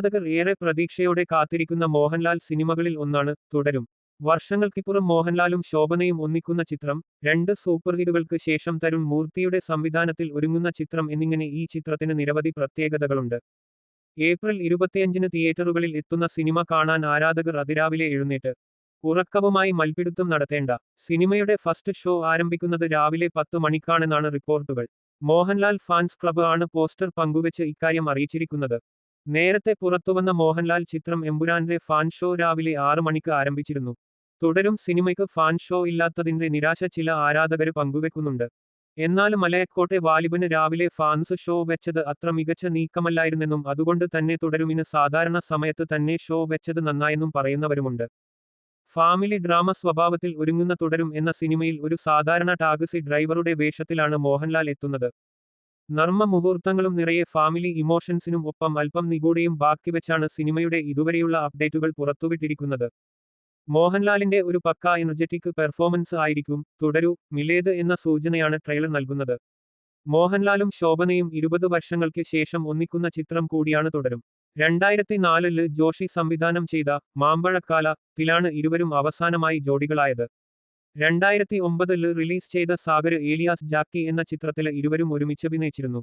ആരാധകർ ഏറെ പ്രതീക്ഷയോടെ കാത്തിരിക്കുന്ന മോഹൻലാൽ സിനിമകളിൽ ഒന്നാണ് തുടരും. വർഷങ്ങൾക്കിപ്പുറം മോഹൻലാലും ശോഭനയും ഒന്നിക്കുന്ന ചിത്രം രണ്ട് സൂപ്പർ ഹിറ്റുകൾക്ക് ശേഷം തരുൺ മൂർത്തിയുടെ സംവിധാനത്തിൽ ഒരുങ്ങുന്ന ചിത്രം എന്നിങ്ങനെ ഈ ചിത്രത്തിന് നിരവധി പ്രത്യേകതകളുണ്ട്. ഏപ്രിൽ ഇരുപത്തിയഞ്ചിന് തിയേറ്ററുകളിൽ എത്തുന്ന സിനിമ കാണാൻ ആരാധകർ അതിരാവിലെ എഴുന്നേറ്റ്. ഉറക്കവുമായി മൽപ്പിടുത്തം നടത്തേണ്ട. സിനിമയുടെ ഫസ്റ്റ് ഷോ ആരംഭിക്കുന്നത് രാവിലെ പത്ത് മണിക്കാണെന്നാണ് റിപ്പോർട്ടുകൾ. മോഹൻലാൽ ഫാൻസ് ക്ലബ് ആണ് പോസ്റ്റർ പങ്കുവച്ച് ഇക്കാര്യം അറിയിച്ചിരിക്കുന്നത്. നേരത്തെ പുറത്തുവന്ന മോഹൻലാൽ ചിത്രം എമ്പുരാന്റെ ഫാൻ ഷോ രാവിലെ ആറ് മണിക്ക് ആരംഭിച്ചിരുന്നു. തുടരും സിനിമയ്ക്ക് ഫാൻ ഷോ ഇല്ലാത്തതിന്റെ നിരാശ ചില ആരാധകർ പങ്കുവെക്കുന്നുണ്ട്. എന്നാൽ മലയക്കോട്ടെ വാലിബന് രാവിലെ ഫാൻസ് ഷോ വെച്ചത് അത്ര മികച്ച നീക്കമല്ലായിരുന്നെന്നും അതുകൊണ്ട് തന്നെ തുടരുമിന് സാധാരണ സമയത്ത് തന്നെ ഷോ വെച്ചത് നന്നായെന്നും പറയുന്നവരുമുണ്ട്. ഫാമിലി ഡ്രാമ സ്വഭാവത്തിൽ ഒരുങ്ങുന്ന തുടരും എന്ന സിനിമയിൽ ഒരു സാധാരണ ടാക്സി ഡ്രൈവറുടെ വേഷത്തിലാണ് മോഹൻലാൽ എത്തുന്നത്. നർമ്മ മുഹൂർത്തങ്ങളും നിറയെ ഫാമിലി ഇമോഷൻസിനും ഒപ്പം അല്പം നിഗൂഢയും ബാക്കിവെച്ചാണ് സിനിമയുടെ ഇതുവരെയുള്ള അപ്ഡേറ്റുകൾ പുറത്തുവിട്ടിരിക്കുന്നത്. മോഹൻലാലിന്റെ ഒരു പക്ക എനർജറ്റിക് പെർഫോമൻസ് ആയിരിക്കും തുടരൂ മിലേത് എന്ന സൂചനയാണ് ട്രെയിലർ നൽകുന്നത്. മോഹൻലാലും ശോഭനയും ഇരുപത് വർഷങ്ങൾക്ക് ശേഷം ഒന്നിക്കുന്ന ചിത്രം കൂടിയാണ് തുടരും. രണ്ടായിരത്തി നാലിൽ ജോഷി സംവിധാനം ചെയ്ത മാമ്പഴക്കാല ത്തിലാണ് ഇരുവരും അവസാനമായി ജോഡികളായത്. രണ്ടായിരത്തി ഒമ്പതിൽ റിലീസ് ചെയ്ത സാഗര് ഏലിയാസ് ജാക്കി എന്ന ചിത്രത്തിൽ ഇരുവരും ഒരുമിച്ചഭിനയിച്ചിരുന്നു